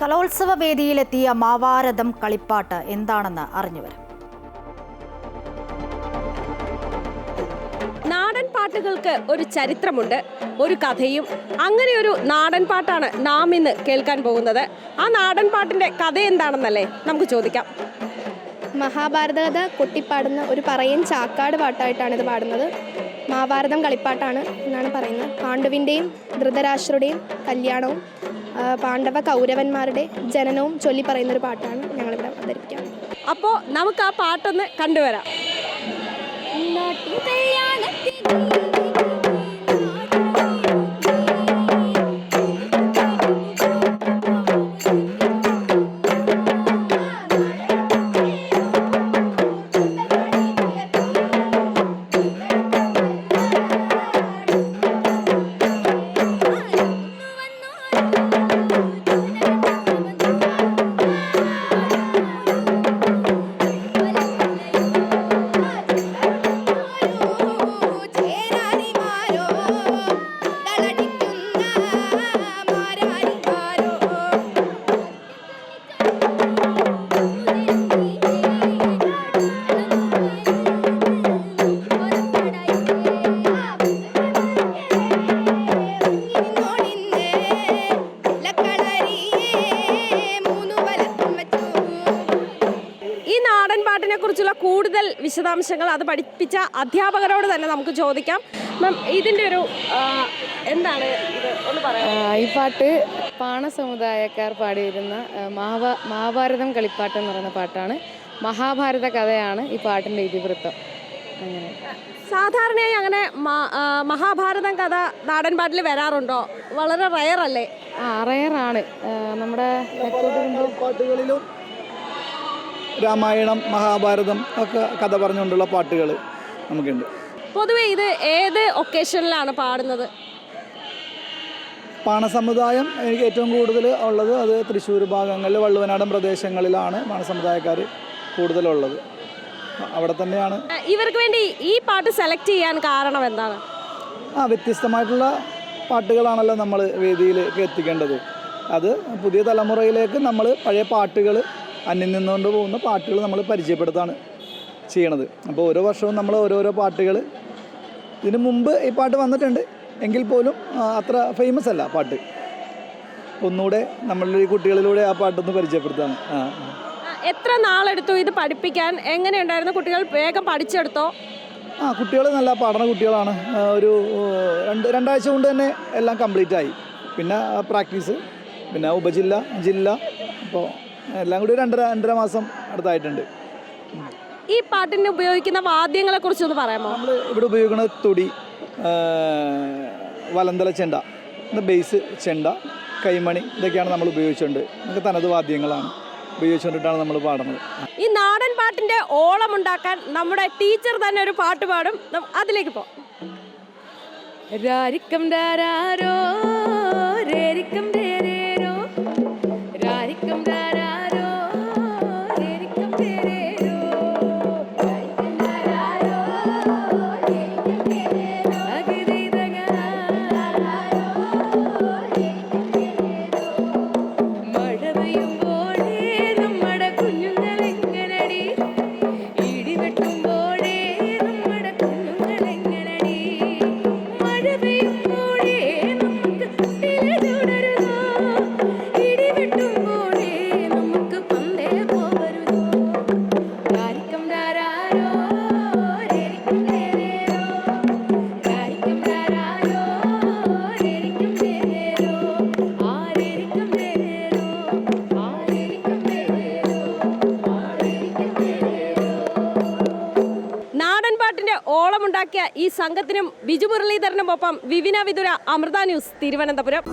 കലോത്സവ വേദിയിലെത്തിയ മാവാരഥം കളിപ്പാട്ട് എന്താണെന്ന് അറിഞ്ഞുവരും നാടൻ പാട്ടുകൾക്ക് ഒരു ചരിത്രമുണ്ട് ഒരു കഥയും. അങ്ങനെ ഒരു നാടൻ പാട്ടാണ് നാം ഇന്ന് കേൾക്കാൻ പോകുന്നത്. ആ നാടൻ പാട്ടിന്റെ കഥ എന്താണെന്നല്ലേ നമുക്ക് ചോദിക്കാം. മഹാഭാരത കഥ കൊട്ടിപ്പാടുന്ന ഒരു പറയൻ ചാക്കാട് പാട്ടായിട്ടാണ് ഇത് പാടുന്നത്. മഹാഭാരതം കളിപ്പാട്ടാണ് എന്നാണ് പറയുന്നത്. പാണ്ഡുവിന്റെയും ധൃതരാഷ്ട്രയുടെയും കല്യാണവും പാണ്ഡവ കൗരവന്മാരുടെ ജനനവും ചൊല്ലി പറയുന്ന ഒരു പാട്ടാണ് ഞങ്ങളിവിടെ അവതരിപ്പിക്കാം അപ്പോൾ നമുക്ക് ആ പാട്ടൊന്ന് കണ്ടുവരാം. കൂടുതൽ വിശദാംശങ്ങൾ അത് പഠിപ്പിച്ച അധ്യാപകരോട് തന്നെ നമുക്ക് ചോദിക്കാം. മാം ഇതിന്റെ ഒരു എന്താണ് ഇത്? ഒന്ന് പറയാം ഈ പാട്ട് പാണ സമുദായക്കാർ പാടിയിരുന്ന മഹാഭാ മഹാഭാരതം കളിപ്പാട്ട് എന്ന് പറയുന്ന പാട്ടാണ്. മഹാഭാരത കഥയാണ് ഈ പാട്ടിന്റെ ഇതിവൃത്തം. അങ്ങനെ. സാധാരണയായി അങ്ങനെ മഹാഭാരതം കഥ നാടൻ പാട്ടിൽ വരാറുണ്ടോ? വളരെ റയർ അല്ലേ? ആ റയറാണ് നമ്മുടെ പാട്ടുകളിലും രാമായണം മഹാഭാരതം ഒക്കെ കഥ പറഞ്ഞുകൊണ്ടുള്ള പാട്ടുകൾ നമുക്കുണ്ട്. പൊതുവേ ഇത് ഏത് ഒക്കേഷനിലാണ് പാടുന്നത്? പാണസമുദായം എനിക്ക് ഏറ്റവും കൂടുതൽ ഉള്ളത് അത് തൃശ്ശൂർ ഭാഗങ്ങളിൽ വള്ളുവനാടൻ പ്രദേശങ്ങളിലാണ് പാണസമുദായക്കാർ കൂടുതലുള്ളത്. അവിടെ തന്നെയാണ്. ഇവർക്ക് വേണ്ടി ഈ പാട്ട് സെലക്ട് ചെയ്യാൻ കാരണം എന്താണ്? ആ വ്യത്യസ്തമായിട്ടുള്ള പാട്ടുകളാണല്ലോ നമ്മൾ വേദിയിലേക്ക് എത്തിക്കേണ്ടത്. അത് പുതിയ തലമുറയിലേക്ക് നമ്മൾ പഴയ പാട്ടുകൾ അന്യം നിന്നുകൊണ്ട് പോകുന്ന പാട്ടുകൾ നമ്മൾ പരിചയപ്പെടുത്താണ് ചെയ്യണത്. അപ്പോൾ ഓരോ വർഷവും നമ്മൾ ഓരോരോ പാട്ടുകൾ ഇതിനു മുമ്പ് ഈ പാട്ട് വന്നിട്ടുണ്ട്. എങ്കിൽ പോലും അത്ര ഫേമസ് അല്ല പാട്ട്. ഒന്നുകൂടെ നമ്മളുടെ ഈ കുട്ടികളിലൂടെ ആ പാട്ടൊന്ന് പരിചയപ്പെടുത്താണ് ആ. എത്ര നാളെടുത്തു ഇത് പഠിപ്പിക്കാൻ? എങ്ങനെയുണ്ടായിരുന്നു? കുട്ടികൾ വേഗം പഠിച്ചെടുത്തോ? ആ കുട്ടികൾ നല്ല പഠന കുട്ടികളാണ്. ഒരു രണ്ട് രണ്ടാഴ്ച കൊണ്ട് തന്നെ എല്ലാം കംപ്ലീറ്റ് ആയി പിന്നെ പ്രാക്ടീസ് പിന്നെ ഉപജില്ല ജില്ല അപ്പോൾ എല്ലാം കൂടി രണ്ടര രണ്ടര മാസം അടുത്തായിട്ടുണ്ട്. ഈ പാട്ടിന് ഉപയോഗിക്കുന്ന വാദ്യങ്ങളെ കുറിച്ച് ഒന്ന് പറയാമോ? നമ്മൾ ഇവിടെ ഉപയോഗിക്കുന്ന തുടി വലന്തല ചെണ്ട ബേസ് ചെണ്ട കൈമണി ഇതൊക്കെയാണ് നമ്മൾ ഉപയോഗിച്ചുകൊണ്ട് ഇതൊക്കെ തനത് വാദ്യങ്ങളാണ് ഉപയോഗിച്ചുകൊണ്ടിട്ടാണ് നമ്മൾ പാടുന്നത്. ഈ നാടൻ പാട്ടിന്റെ ഓളം ഉണ്ടാക്കാൻ നമ്മുടെ ടീച്ചർ തന്നെ ഒരു പാട്ട് പാടും. അതിലേക്ക് പോ. രാരിക്കം ഉണ്ടാക്കിയ ഈ സംഘത്തിനും ബിജു മുരളീധരനുമൊപ്പം വിവിന വിതുര അമൃത ന്യൂസ് തിരുവനന്തപുരം.